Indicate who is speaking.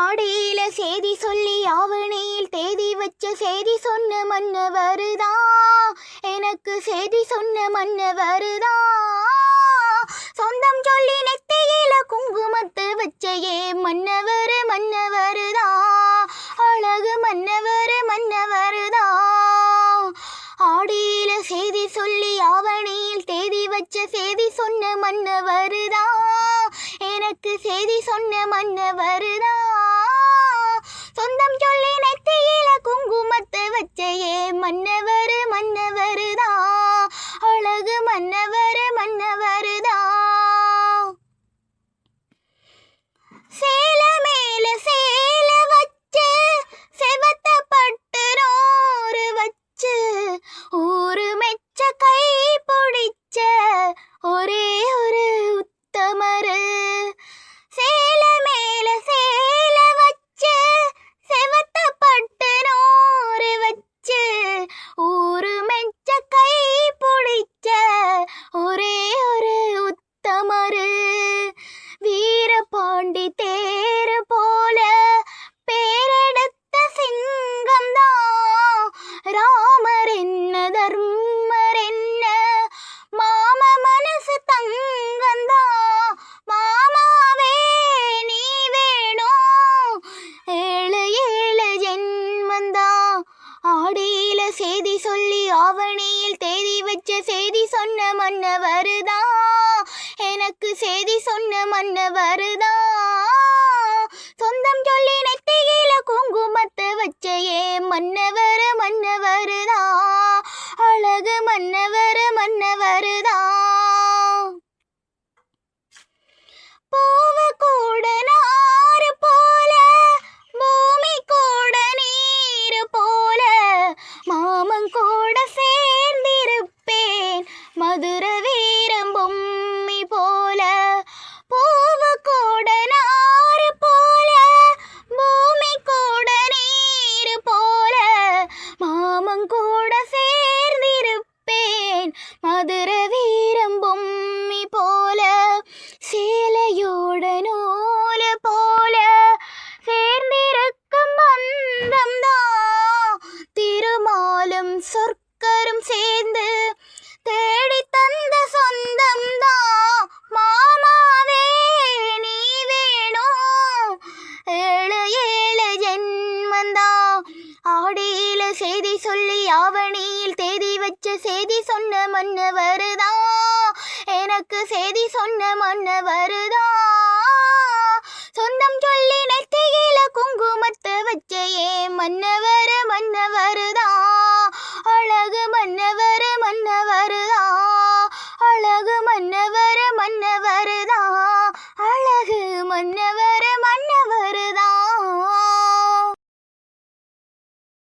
Speaker 1: ஆடியில செய்தி சொல்லி ஆவணியில் தேதி வச்ச செய்தி சொன்ன மன்னவருதா எனக்கு செய்தி சொன்ன மன்னவருதா சொந்தம் சொல்லி நெத்தியில குங்குமத்து வச்சையே மன்னவர் மன்னவருதா அழகு மன்னவர் மன்னவருதா ஆடியில செய்தி சொல்லி ஆவணியில் தேதி வச்ச செய்தி சொன்ன மன்னவருதா எனக்கு செய்தி சொன்ன மன்னவருதா மன்னவர் மன்னவருதா? அழகு மன்னவர் மன்னவர். ராமர் என்ன தர்மர் என்ன? மாம மனசு தங்கந்தா மாமாவே நீ வேணும் ஏழு ஏழு ஜென்மந்தா. ஆடியில செய்தி சொல்லி ஆவணியில் தேதி வச்ச செய்தி சொன்ன மன்ன வருதா எனக்கு செய்தி சொன்ன மன்ன வருதா அழகு மன்னவர் மன்னவருதா. போவ கூட நாறு போல பூமி கூட நீர் போல மாமன் கூட சேர்ந்திருப்பேன். மதுரை மதுர வீரம் பொம்மி போல சேலையோட நூல போல சேர்ந்திருக்கும் பந்தம் தான் திருமாலும் சொற்கரும் சேர்ந்து தேடி தந்த சொந்தம் தான் மாமாவே நீ வேணும் ஏழு ஏழு ஜென்மந்தா. ஆடியில செய்தி சொல்லி ஆவணியில் தேதி வச்ச செய்தி சொன்ன மன்னவருதா எனக்கு செய்தி சொன்ன மன்னவருதா சொந்தம் சொல்லி நெத்தியில குங்குமத்தை வச்ச ஏ மன்னவர் மன்னவருதா அழகு மன்னவர் மன்னவருதா அழகு மன்னவர் மன்னவருதா அழகு மன்ன